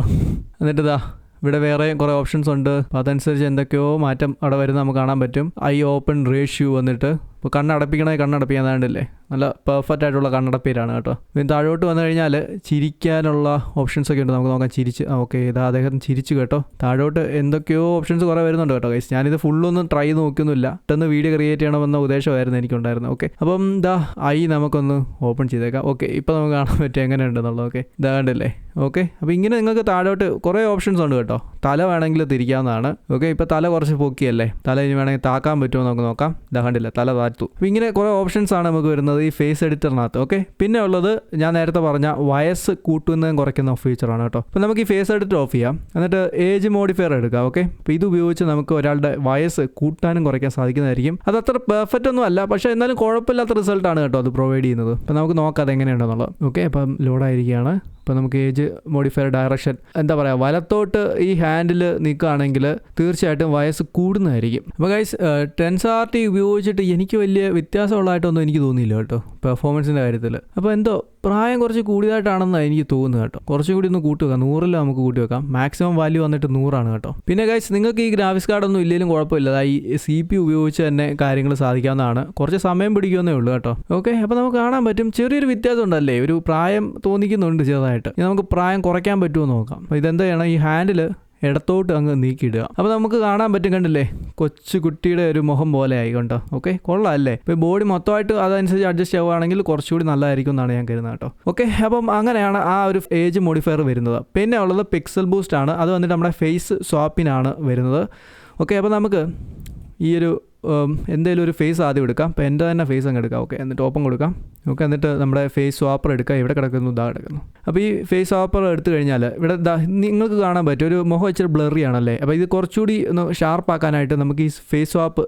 എന്നിട്ട് ഇതാ ഇവിടെ വേറെ കുറേ ഓപ്ഷൻസ് ഉണ്ട്. അപ്പോൾ അതനുസരിച്ച് എന്തൊക്കെയോ മാറ്റം അവിടെ വരുന്ന നമുക്ക് കാണാൻ പറ്റും. ഐ ഓപ്പൺ റേഷ്യൂ വന്നിട്ട് ഇപ്പോൾ കണ്ണടപ്പിക്കണമെങ്കിൽ കണ്ണടപ്പിക്കാൻ വേണ്ടില്ലേ നല്ല പെർഫെക്റ്റ് ആയിട്ടുള്ള കണ്ണടപ്പേരാണ് കേട്ടോ. പിന്നെ താഴോട്ട് വന്നു കഴിഞ്ഞാൽ ചിരിക്കാനുള്ള ഓപ്ഷൻസ് ഒക്കെ ഉണ്ട്. നമുക്ക് നോക്കാം ചിരിച്ച് ഓക്കെ ഇതാ അദ്ദേഹം ചിരിച്ചു കേട്ടോ. താഴോട്ട് എന്തൊക്കെയോ ഓപ്ഷൻസ് കുറേ വരുന്നുണ്ട് കേട്ടോ ഗൈസ് ഞാനിത് ഫുള്ളൊന്നും ട്രൈ നോക്കുന്നില്ല പെട്ടെന്ന് വീഡിയോ ക്രിയേറ്റ് ചെയ്യണമെന്ന ഉദ്ദേശമായിരുന്നു എനിക്കുണ്ടായിരുന്നു ഓക്കെ അപ്പം ഇതാ ഐ നമുക്കൊന്ന് ഓപ്പൺ ചെയ്തേക്കാം. ഓക്കെ ഇപ്പോൾ നമുക്ക് കാണാൻ പറ്റും എങ്ങനെയുണ്ടെന്നുള്ളത് ഓക്കെ ഇതാ കണ്ടില്ലേ? ഓക്കെ അപ്പോൾ ഇങ്ങനെ നിങ്ങൾക്ക് താഴോട്ട് കുറേ ഓപ്ഷൻസ് ഉണ്ട് കേട്ടോ. തല വേണമെങ്കിൽ തിരിക്കാവുന്നതാണ്. ഓക്കെ ഇപ്പോൾ തല കുറച്ച് പൊക്കിയല്ലേ? തല ഇനി വേണമെങ്കിൽ താക്കാൻ പറ്റുമോ നമുക്ക് നോക്കാം. ഇതാ കണ്ടില്ല? തല താഴ്ത്തു ഇങ്ങനെ കുറേ ഓപ്ഷൻസ് ആണ് നമുക്ക് വരുന്നത് ഈ ഫേസ് എഡിറ്ററിനകത്ത് ഓക്കെ പിന്നെ ഉള്ളത് ഞാൻ നേരത്തെ പറഞ്ഞ വയസ്സ് കൂട്ടുന്നതും കുറയ്ക്കുന്ന ഫീച്ചറാണ് കേട്ടോ. അപ്പോൾ നമുക്ക് ഈ ഫേസ് എഡിറ്റർ ഓഫ് ചെയ്യാം. എന്നിട്ട് ഏജ് മോഡിഫയർ എടുക്കാം ഓക്കെ അപ്പോൾ ഇത് ഉപയോഗിച്ച് നമുക്ക് ഒരാളുടെ വയസ്സ് കൂട്ടാനും കുറയ്ക്കാൻ സാധിക്കുന്നതായിരിക്കും. അത് അത്ര പെർഫെക്റ്റ് ഒന്നും അല്ല പക്ഷേ എന്നാലും കുഴപ്പമില്ലാത്ത റിസൾട്ടാണ് കേട്ടോ അത് പ്രൊവൈഡ് ചെയ്യുന്നത്. അപ്പോൾ നമുക്ക് നോക്കാം അത് എങ്ങനെയുണ്ടെന്നുള്ളത് ഓക്കെ അപ്പം ലോഡായിരിക്കുകയാണ് അപ്പോൾ നമുക്ക് ഏജ് മോഡിഫയർ ഡയറക്ഷൻ എന്താ പറയുക വലത്തോട്ട് ഈ ഹാൻഡിൽ നിൽക്കുകയാണെങ്കിൽ തീർച്ചയായിട്ടും വയസ്സ് കൂടുന്നതായിരിക്കും. അപ്പോൾ ഗൈസ് ടെൻസാർട്ടി ഉപയോഗിച്ചിട്ട് എനിക്ക് വലിയ വ്യത്യാസമുള്ളതായിട്ടൊന്നും എനിക്ക് തോന്നിയില്ല കേട്ടോ പെർഫോമൻസിന്റെ കാര്യത്തിൽ അപ്പോൾ എന്തോ പ്രായം കുറച്ച് കൂടിയതായിട്ടാണെന്നാണ് എനിക്ക് തോന്നുന്നത് കേട്ടോ. കുറച്ചും കൂടി ഒന്ന് കൂട്ടി വെക്കാം നൂറിൽ നമുക്ക് കൂട്ടി വെക്കാം. മാക്സിമം വാല്യൂ വന്നിട്ട് നൂറാണ് കേട്ടോ. പിന്നെ ഗൈസ് നിങ്ങൾക്ക് ഈ ഗ്രാഫിക്സ് കാർഡൊന്നും ഇല്ലെങ്കിലും കുഴപ്പമില്ല. ദാ ഈ സി പി ഉപയോഗിച്ച് തന്നെ കാര്യങ്ങൾ സാധിക്കാവുന്നതാണ്. കുറച്ച് സമയം പിടിക്കുമെന്നേ ഉള്ളൂ കേട്ടോ. ഓക്കെ അപ്പോൾ നമുക്ക് കാണാൻ പറ്റും. ചെറിയൊരു വ്യത്യാസം ഉണ്ടല്ലേ ഒരു പ്രായം തോന്നിക്കുന്നുണ്ട് ചെറുതായിട്ട്. നമുക്ക് പ്രായം കുറയ്ക്കാൻ പറ്റുമോ നോക്കാം. അപ്പോൾ ഇതെന്താ ചെയ്യണം? ഈ ഹാൻഡിൽ ഇടത്തോട്ട് അങ്ങ് നീക്കിയിടുക. അപ്പോൾ നമുക്ക് കാണാൻ പറ്റും കണ്ടില്ലേ? കൊച്ചു കുട്ടിയുടെ ഒരു മുഖം പോലെ ആയിക്കോട്ടോ ഓക്കെ കൊള്ളാം അല്ലേ ഇപ്പോൾ ബോഡി മൊത്തമായിട്ട് അതനുസരിച്ച് അഡ്ജസ്റ്റ് ആവുകയാണെങ്കിൽ കുറച്ചുകൂടി നല്ലതായിരിക്കും എന്നാണ് ഞാൻ കരുതുന്നത് കേട്ടോ. ഓക്കെ അപ്പം അങ്ങനെയാണ് ആ ഒരു ഏജ് മോഡിഫയർ വരുന്നത്. പിന്നെ ഉള്ളത് പിക്സൽ ബൂസ്റ്റ് ആണ്. അത് വന്നിട്ട് നമ്മുടെ ഫേസ് സ്വാപ്പിനാണ് വരുന്നത്. ഓക്കെ അപ്പോൾ നമുക്ക് ഈ ഒരു എന്തെങ്കിലും ഒരു ഫേസ് ആദ്യം എടുക്കാം. അപ്പോൾ എന്റെ തന്നെ ഫേസ് അങ്ങ് എടുക്കാം. ഓക്കെ എന്നിട്ട് ഓപ്പൺ കൊടുക്കാം. ഓക്കെ എന്നിട്ട് നമ്മുടെ ഫേസ് സ്വാപ്പർ എടുക്കുക ഇവിടെ കിടക്കുന്നു ഇതാ കിടക്കുന്നു. അപ്പോൾ ഈ ഫേസ് സ്വാപ്പർ എടുത്തു കഴിഞ്ഞാൽ ഇവിടെ നിങ്ങൾക്ക് കാണാൻ പറ്റും. ഒരു മുഖം ഇച്ചിരി ബ്ലറി ആണല്ലേ? അപ്പോൾ ഇത് കുറച്ചുകൂടി ഒന്ന് ഷാർപ്പാക്കാനായിട്ട് നമുക്ക് ഈ ഫേസ് സ്വാപ്പ്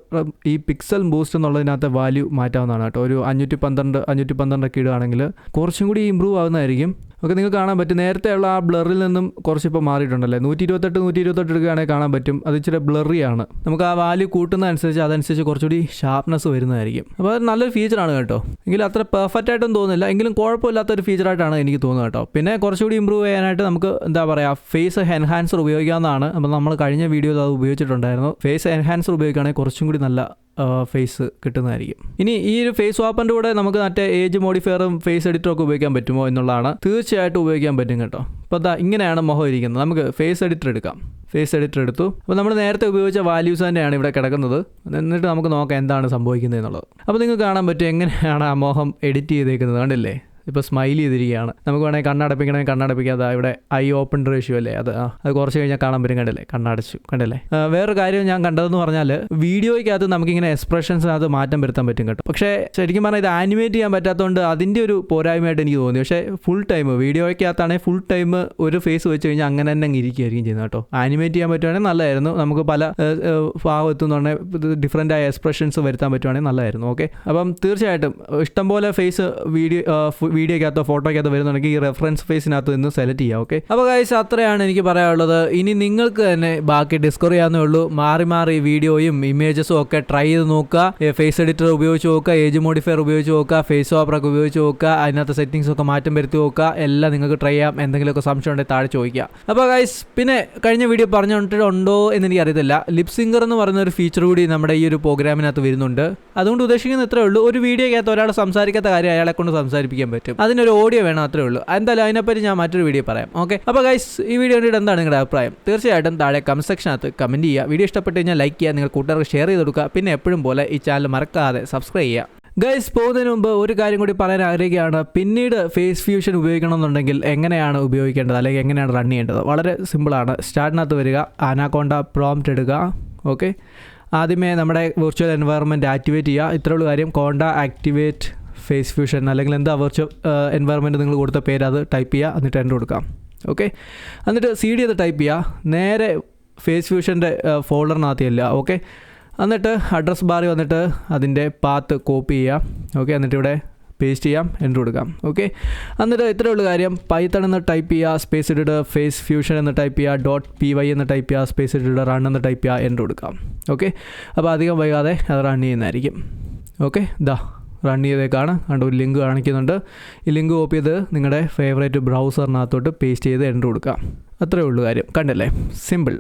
ഈ പിക്സൽ ബൂസ്റ്റ് എന്നുള്ളതിനകത്ത് വാല്യൂ മാറ്റാവുന്നതാണ് കേട്ടോ. ഒരു അഞ്ഞൂറ്റി പന്ത്രണ്ട് അഞ്ഞൂറ്റി പന്ത്രണ്ടൊക്കെ ഇടുകയാണെങ്കിൽ കുറച്ചും കൂടി ഇമ്പ്രൂവ് ആവുന്നതായിരിക്കും. ഓക്കെ നിങ്ങൾക്ക് കാണാൻ പറ്റും. നേരത്തെ ഉള്ള ആ ബ്ലറിൽ നിന്നും കുറച്ചിപ്പോൾ മാറിയിട്ടുണ്ടല്ലേ? നൂറ്റി ഇരുപത്തെട്ട് നൂറ്റി ഇരുപത്തെട്ട് എടുക്കുകയാണെങ്കിൽ കാണാൻ പറ്റും. അത് ഇച്ചിരി ബ്ലറിയാണ് നമുക്ക് ആ വാല്യൂ കൂട്ടുന്നതനുസരിച്ച് അതനുസരിച്ച് കുറച്ചുകൂടി ഷാർപ്നെസ് വരുന്നതായിരിക്കും. അപ്പോൾ അത് നല്ലൊരു ഫീച്ചറാണ് കേട്ടോ. എങ്കിലും അത്ര പെർഫെക്റ്റ് ആയിട്ടും തോന്നുന്നില്ല. എങ്കിലും കുഴപ്പമില്ലാത്ത ഒരു ഫീച്ചറായിട്ടാണ് എനിക്ക് തോന്നുന്നത് കേട്ടോ. പിന്നെ കുറച്ചുകൂടി ഇമ്പ്രൂവ് ചെയ്യാനായിട്ട് നമുക്ക് എന്താ പറയുക ഫേസ് എൻഹാൻസർ ഉപയോഗിക്കാവുന്നതാണ്. അപ്പോൾ നമ്മൾ കഴിഞ്ഞ വീഡിയോയിൽ അത് ഉപയോഗിച്ചിട്ടുണ്ടായിരുന്നു. ഫേസ് എൻഹാൻസർ ഉപയോഗിക്കുകയാണെങ്കിൽ കുറച്ചും കൂടി നല്ല ഫേസ് കിട്ടുന്നതായിരിക്കും. ഇനി ഈ ഒരു ഫേസ് വാപ്പന്റെ കൂടെ നമുക്ക് മറ്റേ ഏജ് മോഡിഫയറും ഫേസ് എഡിറ്ററും ഒക്കെ ഉപയോഗിക്കാൻ പറ്റുമോ എന്നുള്ളതാണ് തീർച്ചയായിട്ടും ഉപയോഗിക്കാൻ പറ്റും കേട്ടോ. അപ്പോൾ അതാ ഇങ്ങനെയാണ് മുഖം ഇരിക്കുന്നത്. നമുക്ക് ഫേസ് എഡിറ്റർ എടുക്കാം. ഫേസ് എഡിറ്റർ എടുത്തു. അപ്പോൾ നമ്മൾ നേരത്തെ ഉപയോഗിച്ച വാല്യൂസ് തന്നെയാണ് ഇവിടെ കിടക്കുന്നത്. എന്നിട്ട് നമുക്ക് നോക്കാം എന്താണ് സംഭവിക്കുന്നത് എന്നുള്ളത് അപ്പോൾ നിങ്ങൾക്ക് കാണാൻ പറ്റും എങ്ങനെയാണ് ആ മോഹം എഡിറ്റ് ചെയ്തേക്കുന്നത്. കണ്ടില്ലേ? ഇപ്പോൾ സ്മൈൽ ചെയ്തിരിക്കുകയാണ്. നമുക്ക് വേണമെങ്കിൽ കണ്ണടപ്പിക്കണമെങ്കിൽ കണ്ണടപ്പിക്കാതെ ഇവിടെ ഐ ഓപ്പൺ റേഷ്യോ അല്ലേ? അത് അത് കുറച്ച് കഴിഞ്ഞാൽ കാണാൻ പറ്റും. കണ്ടല്ലേ? കണ്ണടച്ചു കണ്ടല്ലേ? വേറൊരു കാര്യം ഞാൻ കണ്ടതെന്ന് പറഞ്ഞാൽ വീഡിയോയ്ക്കകത്ത് നമുക്കിങ്ങനെ എക്സ്പ്രഷൻസിനകത്ത് മാറ്റം വരുത്താൻ പറ്റും കേട്ടോ. പക്ഷേ ശരിക്കും പറഞ്ഞാൽ ഇത് ആനിമേറ്റ് ചെയ്യാൻ പറ്റാത്തതുകൊണ്ട് അതിന്റെ ഒരു പോരായ്മയായിട്ട് എനിക്ക് തോന്നി. പക്ഷേ ഫുൾ ടൈം വീഡിയോയ്ക്കകത്താണെങ്കിൽ ഫുൾ ടൈം ഒരു ഫേസ് വെച്ച് കഴിഞ്ഞാൽ അങ്ങനെ തന്നെ ഇരിക്കുകയായിരിക്കും ചെയ്യുന്നത് കേട്ടോ. ആനിമേറ്റ് ചെയ്യാൻ പറ്റുവാണെങ്കിൽ നല്ലതായിരുന്നു. നമുക്ക് പല ഭാഗത്തു നിന്ന് പറഞ്ഞാൽ ഡിഫറെന്റ് ആയ എക്സ്പ്രഷൻസ് വരുത്താൻ പറ്റുവാണെങ്കിൽ നല്ലതായിരുന്നു. ഓക്കെ അപ്പം തീർച്ചയായിട്ടും ഇഷ്ടംപോലെ ഫേസ് വീഡിയോ വീഡിയോക്കകത്തോ ഫോട്ടോക്കകത്ത് വരുന്നുണ്ടെങ്കിൽ ഈ റെഫറൻസ് ഫേസിനകത്ത് നിന്ന് സെലക്ട് ചെയ്യാം ഓക്കെ അപ്പോൾ ഗൈസ് അത്രയാണ് എനിക്ക് പറയാനുള്ളത്. ഇനി നിങ്ങൾക്ക് തന്നെ ബാക്കി ഡിസ്കവർ ചെയ്യാവുന്നേ ഉള്ളൂ. മാറി മാറി വീഡിയോയും ഇമേജസും ഒക്കെ ട്രൈ ചെയ്ത് നോക്കുക. ഫേസ് എഡിറ്റർ ഉപയോഗിച്ച് നോക്കുക ഏജ് മോഡിഫയർ ഉപയോഗിച്ച് നോക്കുക ഫേസ് ഓപ്പറൊക്കെ ഉപയോഗിച്ച് നോക്കുക അതിനകത്ത് സെറ്റിംഗ്സ് ഒക്കെ മാറ്റം വരുത്തി നോക്കുക. എല്ലാം നിങ്ങൾക്ക് ട്രൈ ചെയ്യാം. എന്തെങ്കിലുമൊക്കെ സംശയം ഉണ്ടെങ്കിൽ താഴെ ചോദിക്കുക അപ്പോൾ ഗൈസ് പിന്നെ കഴിഞ്ഞ വീഡിയോ പറഞ്ഞിട്ടുണ്ടോ എന്ന് എനിക്ക് അറിയത്തില്ല. ലിപ് സിംഗർ എന്ന് പറയുന്ന ഒരു ഫീച്ചർ കൂടി നമ്മുടെ ഈ ഒരു പ്രോഗ്രാമിനകത്ത് വരുന്നുണ്ട്. അതുകൊണ്ട് ഉദ്ദേശിക്കുന്നത് ഇത്രേ ഉള്ളൂ. ഒരു വീഡിയോക്കകത്ത് ഒരാൾ സംസാരിക്കാത്ത കാര്യം അയാളെ കൊണ്ട് സംസാരിപ്പിക്കാൻ പറ്റും. അതിനൊരു ഓഡിയോ വേണം അത്രേ ഉള്ളൂ. എന്തായാലും അതിനെപ്പറ്റി ഞാൻ മറ്റൊരു വീഡിയോ പറയാം. ഓക്കെ അപ്പോൾ ഗൈസ് ഈ വീഡിയോ കണ്ടിട്ട് എന്താണ് നിങ്ങളുടെ അഭിപ്രായം? തീർച്ചയായിട്ടും താഴെ കമന്റ് സെക്ഷനകത്ത് കമന്റ് ചെയ്യുക. വീഡിയോ ഇഷ്ടപ്പെട്ട് കഴിഞ്ഞാൽ ലൈക്ക് ചെയ്യുക നിങ്ങൾ കൂട്ടുകാർക്ക് ഷെയർ ചെയ്ത് കൊടുക്കുക. പിന്നെ എപ്പോഴും പോലെ ഈ ചാനൽ മറക്കാതെ സബ്സ്ക്രൈബ് ചെയ്യുക. ഗൈസ് പോകുന്നതിന് മുമ്പ് ഒരു കാര്യം കൂടി പറയാൻ ആഗ്രഹിക്കുകയാണ്. പിന്നീട് ഫേസ് ഫ്യൂഷൻ ഉപയോഗിക്കണമെന്നുണ്ടെങ്കിൽ എങ്ങനെയാണ് ഉപയോഗിക്കേണ്ടത്? അല്ലെങ്കിൽ എങ്ങനെയാണ് റൺ ചെയ്യേണ്ടത്? വളരെ സിമ്പിളാണ് സ്റ്റാർട്ടിനകത്ത് വരിക ആനാക്കോണ്ട പ്രോംപ്റ്റ് എടുക്കുക ഓക്കെ ആദ്യമേ നമ്മുടെ വിർച്വൽ എൻവയറമെന്റ് ആക്ടിവേറ്റ് ചെയ്യുക. ഇത്രയുള്ള കാര്യം. കോണ്ട ആക്ടിവേറ്റ് ഫേസ് ഫ്യൂഷൻ അല്ലെങ്കിൽ എന്താ വെർച്വൽ എൻവയറമെന്റ് നിങ്ങൾ കൊടുത്ത പേര് അത് ടൈപ്പ് ചെയ്യുക എന്നിട്ട് എന്റർ കൊടുക്കാം. ഓക്കെ എന്നിട്ട് സി ഡി അത് ടൈപ്പ് ചെയ്യുക നേരെ ഫേസ് ഫ്യൂഷന്റെ ഫോൾഡറിനകത്ത് ചെല്ലുക. ഓക്കെ എന്നിട്ട് അഡ്രസ് ബാറി വന്നിട്ട് അതിന്റെ പാത്ത് കോപ്പി ചെയ്യുക ഓക്കെ എന്നിട്ട് ഇവിടെ പേസ്റ്റ് ചെയ്യാം എന്റർ കൊടുക്കാം. ഓക്കെ എന്നിട്ട് ഇത്രയേ ഉള്ളൂ കാര്യം. പൈത്തൺ എന്ന് ടൈപ്പ് ചെയ്യുക സ്പേസ് ഇട്ടിട്ട് ഫേസ് ഫ്യൂഷൻ എന്ന് ടൈപ്പ് ചെയ്യുക ഡോട്ട് പി വൈ എന്ന് ടൈപ്പ് ചെയ്യുക സ്പേസ് ഇട്ടിട്ട് റൺ എന്ന് ടൈപ്പ് ചെയ്യുക എന്റർ കൊടുക്കാം. ഓക്കെ അപ്പോൾ അധികം വൈകാതെ അത് റൺ ചെയ്യുന്നതായിരിക്കും. ഓക്കെ ദാ. റൺ ചെയ്തേക്കാണ്. കണ്ട് ഒരു ലിങ്ക് കാണിക്കുന്നുണ്ട്. ഈ ലിങ്ക് കോപ്പി ചെയ്ത് നിങ്ങളുടെ ഫേവറേറ്റ് ബ്രൗസറിനകത്തോട്ട് പേസ്റ്റ് ചെയ്ത് എന്റർ കൊടുക്കുക. അത്രേ ഉള്ളൂ കാര്യം. കണ്ടല്ലേ? സിമ്പിൾ